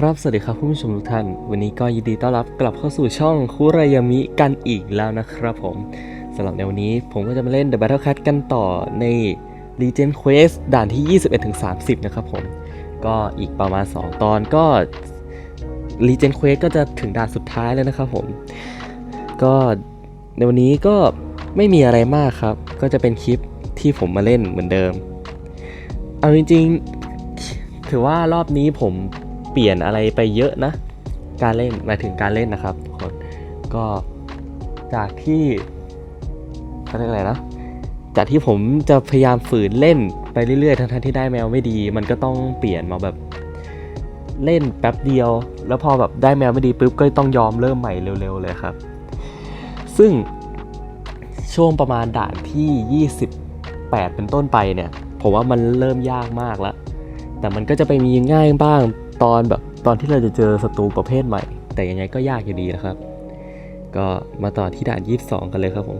ครับ สวัสดีครับผู้ชมทุกท่าน วันนี้ก็ยินดีต้อนรับกลับเข้าสู่ช่องคุรายามิกันอีกแล้วนะครับผมสำหรับในวันนี้ผมก็จะมาเล่น The Battle Cat กันต่อใน Legend Quest ด่านที่ 21-30 นะครับผม ก็อีกประมาณ 2 ตอนก็ Legend Quest ก็จะถึงด่านสุดท้ายแล้วนะครับผม ก็ในวันนี้ก็ไม่มีอะไรมากครับ ก็จะเป็นคลิปที่ผมมาเล่นเหมือนเดิม เอาจริงๆ ถือว่ารอบนี้ผม เปลี่ยนอะไรไปเยอะนะ การเล่นหมายถึงการเล่นนะครับทุกคนก็จากที่เขาเรียกอะไรนะจากที่ผมจะพยายามฝืนเล่นไปเรื่อยๆทั้งๆที่ได้แมวไม่ดี มันก็ต้องเปลี่ยนมาแบบเล่นแป๊บเดียว แล้วพอแบบได้แมวไม่ดีปุ๊บก็ต้องยอมเริ่มใหม่เร็วๆเลยครับ ซึ่งช่วงประมาณด่านที่ 28 เป็นต้นไปเนี่ย ผมว่ามันเริ่มยากมากแล้ว แต่มันก็จะไปมีง่ายบ้าง ตอนแบบตอนที่เราจะเจอศัตรูประเภทใหม่ แต่ยังไงก็ยากอยู่ดีนะครับ ก็มาต่อที่ด่าน 22 กันเลยครับผม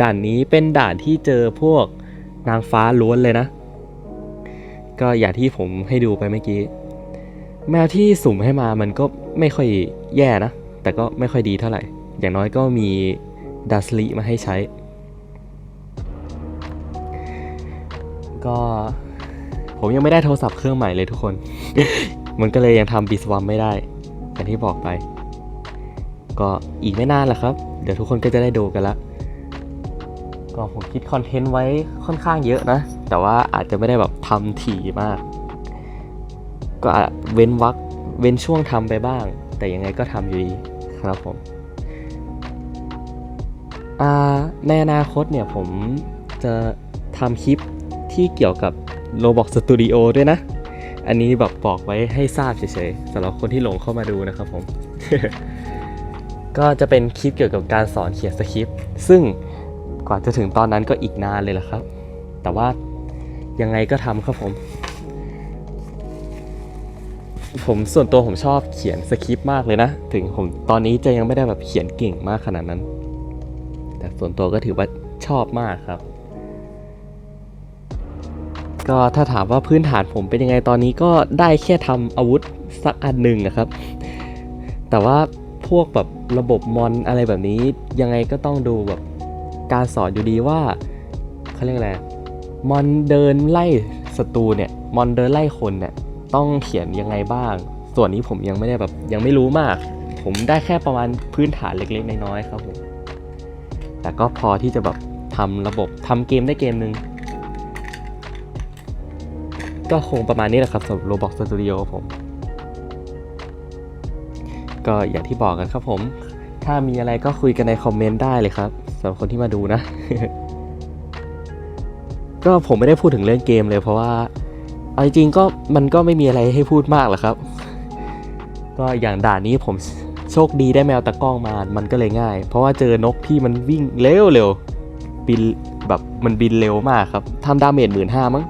ด่านนี้เป็นด่านที่เจอพวกนางฟ้าล้วนเลยนะ ก็อย่างที่ผมให้ดูไปเมื่อกี้ แมวที่สุ่มให้มามันก็ไม่ค่อยแย่นะ แต่ก็ไม่ค่อยดีเท่าไหร่ อย่างน้อยก็มีดัสลีมาให้ใช้ ก็ผมยังไม่ได้โทรศัพท์เครื่องใหม่เลยทุกคน มันก็เลยยังทำบีสวัมไม่ได้อย่างที่บอกไป ก็อีกไม่นานแหละครับ เดี๋ยวทุกคนก็จะได้ดูกันละก็ผมคิดคอนเทนต์ไว้ค่อนข้างเยอะนะ แต่ว่าอาจจะไม่ได้แบบทำถี่มาก ก็เว้นวักเว้นช่วงทำไปบ้าง แต่ยังไงก็ทำอยู่ดีครับผมอ่าในอนาคตเนี่ยผมจะทำคลิปที่เกี่ยวกับ Roblox Studio ด้วยนะ อันนี้แบบบอกไว้ให้ทราบเฉยๆสำหรับคนที่หลงเข้ามาดูนะครับผม ก็จะเป็นคลิปเกี่ยวกับการสอนเขียนสคริปต์ซึ่งกว่าจะถึงตอนนั้นก็อีกนานเลยล่ะครับ แต่ว่ายังไงก็ทำครับผม ผมส่วนตัวผมชอบเขียนสคริปต์มากเลยนะ ถึงผมตอนนี้จะยังไม่ได้แบบเขียนเก่งมากขนาดนั้น แต่ส่วนตัวก็ถือว่าชอบมากครับ ก็ถ้าถามว่าพื้นฐานผมเป็นยังไงตอนนี้ก็ได้แค่ทำอาวุธสักอันหนึ่งนะครับ แต่ว่าพวกแบบระบบมอนอะไรแบบนี้ยังไงก็ต้องดูแบบการสอนอยู่ดีว่าเขาเรียกอะไรมอนเดินไล่ศัตรูเนี่ยมอนเดินไล่คนเนี่ยต้องเขียนยังไงบ้าง ส่วนนี้ผมยังไม่ได้แบบยังไม่รู้มาก ผมได้แค่ประมาณพื้นฐานเล็กๆน้อยๆครับผมแต่ก็พอที่จะแบบทำระบบทำเกมได้เกมหนึ่ง ก็คงประมาณนี้แหละครับสำหรับ Roblox Studio ผม ก็อย่างที่บอกกันครับผม ถ้ามีอะไรก็คุยกันในคอมเมนต์ได้เลยครับสำหรับคนที่มาดูนะ ก็ผมไม่ได้พูดถึงเรื่องเกมเลยเพราะว่าเอาจริงๆก็มันก็ไม่มีอะไรให้พูดมากหรอกครับ ก็อย่างด่านนี้ผมโชคดีได้แมวตะกล้องมา มันก็เลยง่าย เพราะว่าเจอนกที่มันวิ่งเร็วเร็วๆบินแบบมันบินเร็วมากครับทำดาเมจหมื่นห้ามั้ง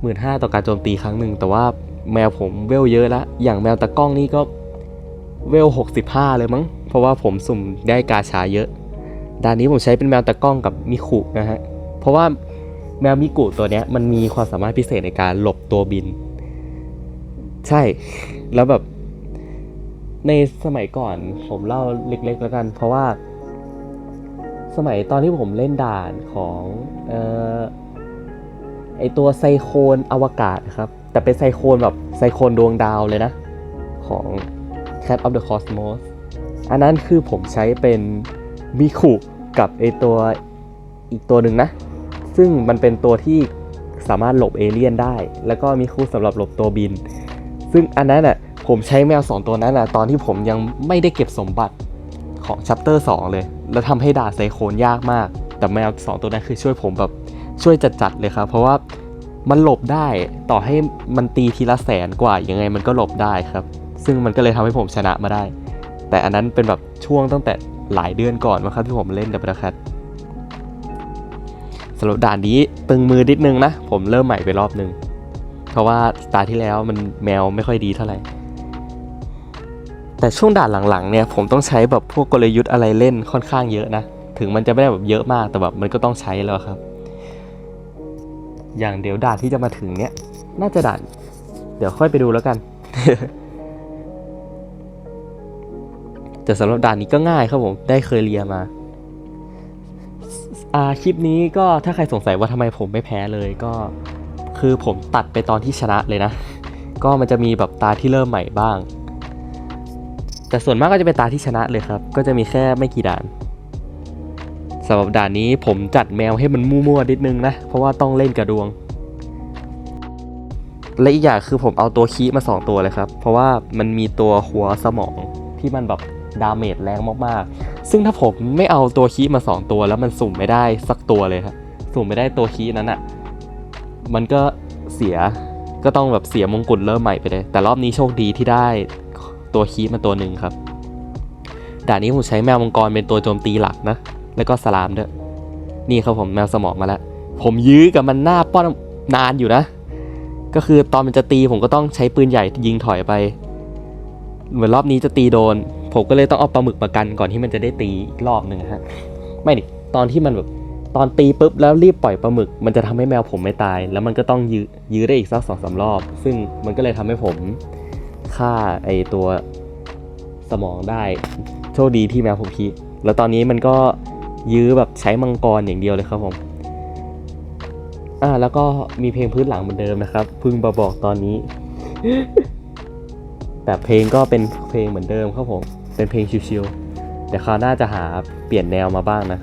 หมื่นห้าต่อการโจมตีครั้งหนึ่งแต่ว่าแมวผมเวลเยอะแล้วอย่างแมวตะกล้องนี่ก็เวล65เลยมั้ง เพราะว่าผมสุ่มได้กาชาเยอะด้านนี้ผมใช้เป็นแมวตะกล้องกับมิคุนะฮะเพราะว่าแมวมิกุตัวเนี้ยมันมีความสามารถพิเศษในการหลบตัวบิน ใช่แล้วแบบในสมัยก่อนผมเล่าเล็กๆแล้วกัน เพราะว่า สมัยตอนที่ผมเล่นด่านของเอ่อ ไอตัวไซโคนอวกาศครับ แต่เป็นไซโคนแบบไซโคนดวงดาวเลยนะ ของ Cat of the Cosmos อันนั้นคือผมใช้เป็นมิคุกับไอตัวอีกตัวหนึ่งนะ ซึ่งมันเป็นตัวที่สามารถหลบเอเลี่ยนได้ แล้วก็มิคุสำหรับหลบตัวบิน ซึ่งอันนั้นอะผมใช้แมวสองตัวนั้นอะตอนที่ผมยังไม่ได้เก็บสมบัติของชัปเตอร์ 2 เลย แล้วทำให้ด่าไซโคนยากมาก แต่แมวสองตัวนั้นคือช่วยผมแบบ ช่วยจัดๆเลยครับ เพราะว่ามันหลบได้ต่อให้มันตีทีละแสนกว่ายังไงมันก็หลบได้ครับ ซึ่งมันก็เลยทำให้ผมชนะมาได้ แต่อันนั้นเป็นแบบช่วงตั้งแต่หลายเดือนก่อนมั้งครับที่ผมเล่นกับประคัดสำหรับด่านนี้ตึงมือนิดนึงนะ ผมเริ่มใหม่ไปรอบนึง เพราะว่าตาที่แล้วมันแมวไม่ค่อยดีเท่าไหร่ แต่ช่วงด่านหลังๆเนี่ยผมต้องใช้แบบพวกกลยุทธ์อะไรเล่นค่อนข้างเยอะนะ ถึงมันจะไม่ได้แบบเยอะมากแต่แบบมันก็ต้องใช้แล้วครับ อย่างเดี๋ยวด่านที่จะมาถึงเนี้ยน่าจะด่าน เดี๋ยวค่อยไปดูแล้วกัน แต่สำหรับด่านนี้ก็ง่ายครับผม ได้เคยเรียนมาอาคลิปนี้ก็ถ้าใครสงสัยว่าทำไมผมไม่แพ้เลยก็คือผมตัดไปตอนที่ชนะเลยนะ ก็มันจะมีแบบตาที่เริ่มใหม่บ้าง แต่ส่วนมากก็จะเป็นตาที่ชนะเลยครับ ก็จะมีแค่ไม่กี่ด่าน สำหรับด่านนี้ผมจัดแมวให้มันมั่วๆนิดนึงนะ เพราะว่าต้องเล่นกระดวง และอีกอย่างคือผมเอาตัวคีมา 2 ตัวเลยครับ เพราะว่ามันมีตัวหัวสมองที่มันแบบดาเมจแรงมากๆ ซึ่งถ้าผมไม่เอาตัวคีมา 2 ตัวแล้วมันสุ่มไม่ได้สักตัวเลยครับ สุ่มไม่ได้ตัวคีนั้นอะ่ะ มันก็เสีย ก็ต้องแบบเสียมงกุฎเริ่มใหม่ไปเลย แต่รอบนี้โชคดีที่ได้ตัวคีมาตัวหนึ่งครับ ด่านนี้ผมใช้แมวมังกรเป็นตัวโจมตีหลักนะ แล้วก็สลามด้วย นี่ครับผมแมวสมองมาแล้ว ผมยื้อกับมันหน้าป้อนนานอยู่นะ ก็คือตอนมันจะตีผมก็ต้องใช้ปืนใหญ่ยิงถอยไป เหมือนรอบนี้จะตีโดน ผมก็เลยต้องเอาปลาหมึกมากันก่อนที่มันจะได้ตีอีกรอบหนึ่งฮะ ไม่ดิ ตอนที่มันแบบตอนตีปุ๊บแล้วรีบปล่อยปลาหมึก มันจะทำให้แมวผมไม่ตาย แล้วมันก็ต้องยื้อยื้อได้อีกสักสองสารอบ ซึ่งมันก็เลยทำให้ผมฆ่าไอตัวสมองได้ โชคดีที่แมวผมพีแล้วตอนนี้มันก็ ยื้อแบบใช้มังกรอย่างเดียวเลยครับผมอ่าแล้วก็มีเพลงพื้นหลังเหมือนเดิมนะครับเพึ่งมาบอกตอนนี้ แต่เพลงก็เป็นเพลงเหมือนเดิมครับผมเป็นเพลงชิวๆแต่คราวหน้าจะหาเปลี่ยนแนวมาบ้างนะ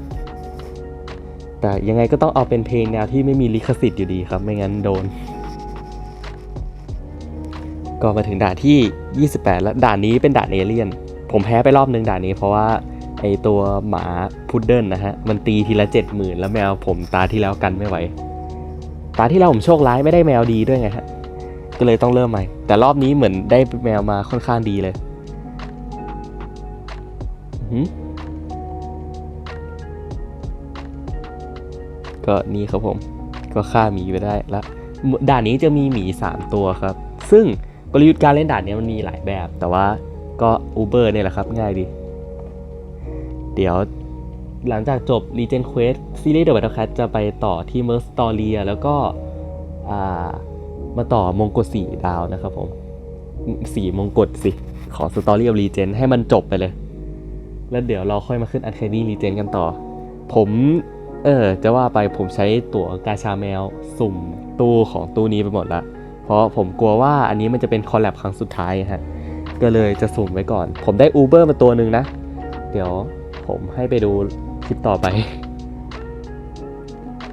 แต่ยังไงก็ต้องเอาเป็นเพลงแนวที่ไม่มีลิขสิทธิ์อยู่ดีครับ ไม่งั้นโดน ก็มาถึงด่านที่ 28 แล้วด่านนี้เป็นด่านเอเลี่ยน ผมแพ้ไปรอบนึงด่านนี้เพราะว่า ไอตัวหมาพุดเดิ้ลนะฮะ มันตีทีละ70,000แล้วแมวผมตาที่แล้วกันไม่ไหว ตาที่แล้วผมโชคร้ายไม่ได้แมวดีด้วยไงฮะ ก็เลยต้องเริ่มใหม่ แต่รอบนี้เหมือนได้แมวมาค่อนข้างดีเลยก็นี่ครับผม ก็ฆ่าหมีไปได้ล้วด่านนี้จะมีหมี 3 ตัวครับ ซึ่งกลยุทธ์การเล่นด่านนี้มันมีหลายแบบ แต่ว่าก็อูเบอร์เนี่ยแหละครับ ง่ายดี เดี๋ยวหลังจากจบ Legend Quest ซีรีส์ The Battle Cat จะไปต่อที่ Merc Storia แล้วก็ามาต่อมงกุฎสีดาวนะครับผมสีมงกุฎสิของ Story of Legend ให้มันจบไปเลย แล้วเดี๋ยวเราค่อยมาขึ้น Uncanny Legend กันต่อ ผมเออจะว่าไปผมใช้ตั๋วกาชาแมว สุ่มตู้ของตู้นี้ไปหมดละ เพราะผมกลัวว่าอันนี้มันจะเป็นคอลแลบครั้งสุดท้ายฮะ ก็เลยจะสุ่มไว้ก่อน ผมได้ Uber มาตัวหนึ่งนะ เดี๋ยว ผมให้ไปดูคลิปต่อไป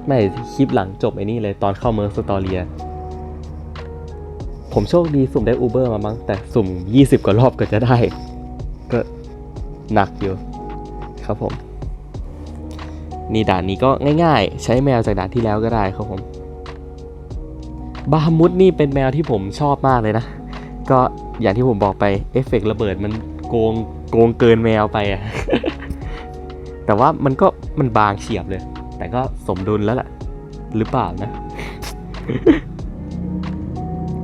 ไม่คลิปหลังจบไอ้นี่เลยตอนเข้าเมอร์สตอเรีย ผมโชคดีสุ่มได้ Uber มามั้งแต่สุ่ม 20 กว่ารอบก็จะได้ ก็หนักอยู่ครับผมนี่ด่านนี้ก็ง่ายๆ ใช้แมวจากด่านที่แล้วก็ได้ครับผม บาฮามุดนี่เป็นแมวที่ผมชอบมากเลยนะ ก็อย่างที่ผมบอกไปเอฟเฟกต์ระเบิดมันโกงโกงเกินแมวไปอะ แต่ว่ามันก็มันบางเฉียบเลย แต่ก็สมดุลแล้วแหละหรือเปล่านะ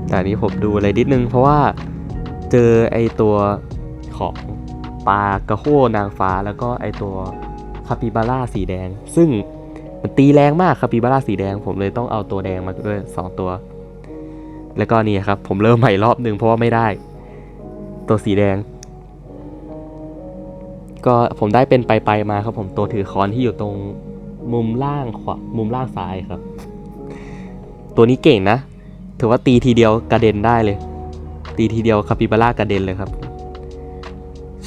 แต่นี้ผมดูอะไรนิดนึง เพราะว่าเจอไอตัวของปลากระโหนางฟ้าแล้วก็ไอตัวคาปิบาร่าสีแดง ซึ่งมันตีแรงมากคาปิบาร่าสีแดง ผมเลยต้องเอาตัวแดงมาด้วยสองตัว แล้วก็นี่ครับ ผมเริ่มใหม่รอบหนึ่งเพราะว่าไม่ได้ ตัวสีแดง ก็ผมได้เป็นไปไปมาครับผมตัวถือค้อนที่อยู่ตรงมุมล่างขวามุมล่างซ้ายครับ ตัวนี้เก่งนะ ถือว่าตีทีเดียวกระเด็นได้เลย ตีทีเดียวคาปิบาร่ากระเด็นเลยครับ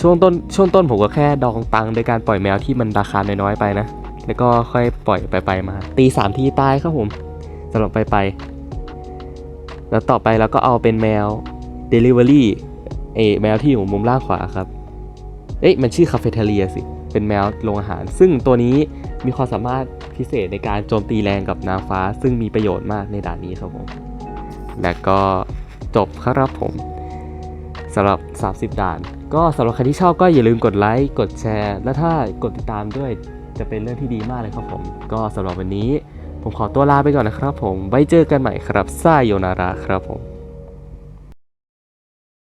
ช่วงต้นช่วงต้นผมก็แค่ดองตังโดยการปล่อยแมวที่มันราคาน้อยๆไปนะ แล้วก็ค่อยปล่อยไปไปมา ตีสามทีตายครับผมสำหรับไปไปแล้วต่อไปเราก็เอาเป็นแมว Delivery เอแมวที่อยู่มุมล่างขวาครับ เอ๊ะมันชื่อคาเฟ่เทเลียสิ เป็นแมวโรงอาหาร ซึ่งตัวนี้มีความสามารถพิเศษในการโจมตีแรงกับนางฟ้า ซึ่งมีประโยชน์มากในด่านนี้ครับผม และก็จบครับผมสำหรับ 30 ด่าน ก็สำหรับใครที่ชอบก็อย่าลืมกดไลค์กดแชร์ และถ้ากดติดตามด้วยจะเป็นเรื่องที่ดีมากเลยครับผม ก็สำหรับวันนี้ ผมขอตัวลาไปก่อนนะครับผมไว้เจอกันใหม่ครับซ่าโยนาระครับผม